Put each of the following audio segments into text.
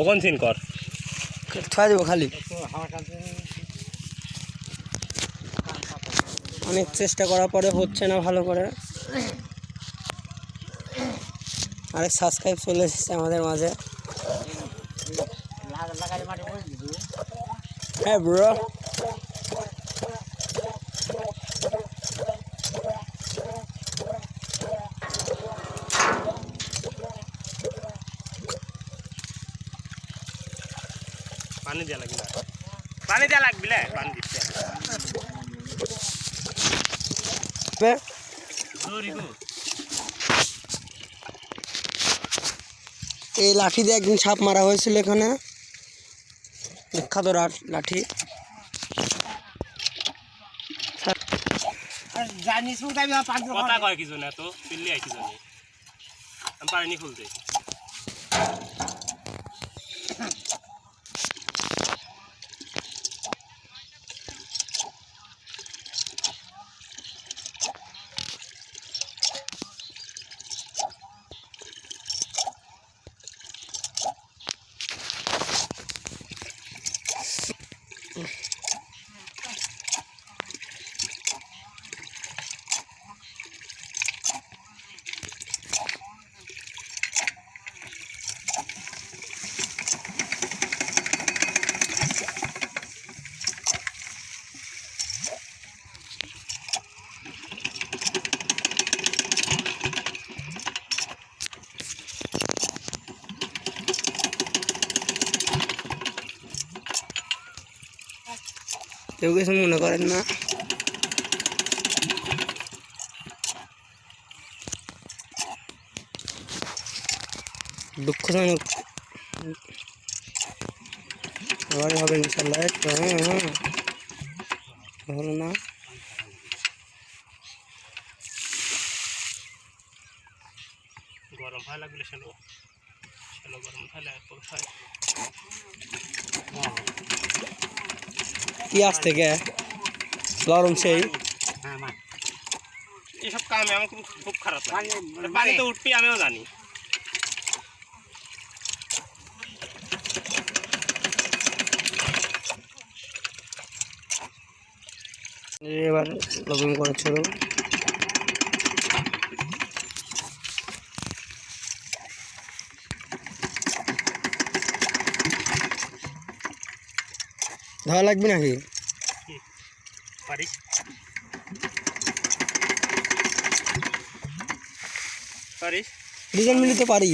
ওখান সিন কর। ছয় দেবো খালি। অনেক চেষ্টা করার পরে হচ্ছে না ভালো করে। আরেক সাবস্ক্রাইব চলে এসেছে আমাদের মাঝে। হ্যাঁ ব্রো পানি দেওয়া লাগবে না পানি দেওয়া লাগবে পানি দিচ্ছে এই লাঠি দিয়ে একদিন সাপ মারা হয়েছিল এখানে বিখ্যাত লাঠি। কথা কয় কি জন্য এত পিল্লি আই কি জন্য আমি পারিনি খুলতে। কেউ কিছু মনে করেন না দুঃখজনক আবারই হবে ইনশাল্লাহ এই তো, হ্যাঁ হ্যাঁ হলো না গরম ভালো লাগলে শ্যালো শ্যালো গরম ভালো হয় কি থেকে? গরম সেই। এসব কামে আমার খুব খুব খারাপ বাড়িতে আর পানি উঠবি আমিও জানি। এবার লবণ করে ছোড়ো ধোয়া লাগবে নাকি? পারিস? পারিস? দুজন মিলিতে পারি।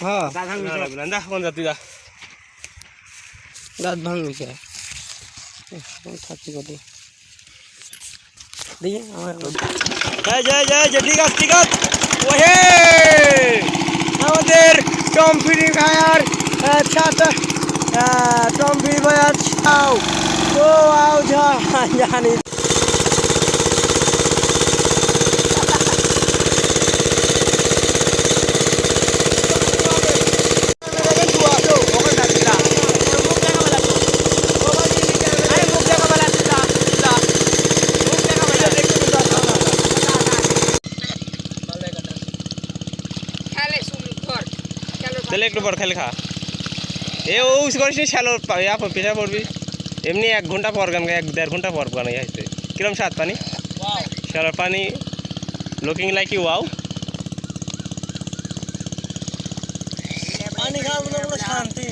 হ্যাঁ। না লাগবে না। দা কোন যাত্রী দা দাঁত ভাঙবি কে থাকছি কত দেখি আমার জয় জয় জয় জয় ঠিক আছে ঠিক আছে। ওহে! আমাদের Tom Tom free ভাইয়ার ছাও ও আও যা জানি তাহলে একটু পর খেলে খা এ ইউজ করিস নি, শ্যালো ইয়া পড়বি এমনি এক ঘণ্টা পর গান এক, দেড় ঘণ্টা পর গান আসছে কিরম স্বাদ, পানি? শ্যালোর পানি লুকিং লাইক ইউ ওয়াও পানি খাওয়া শান্তি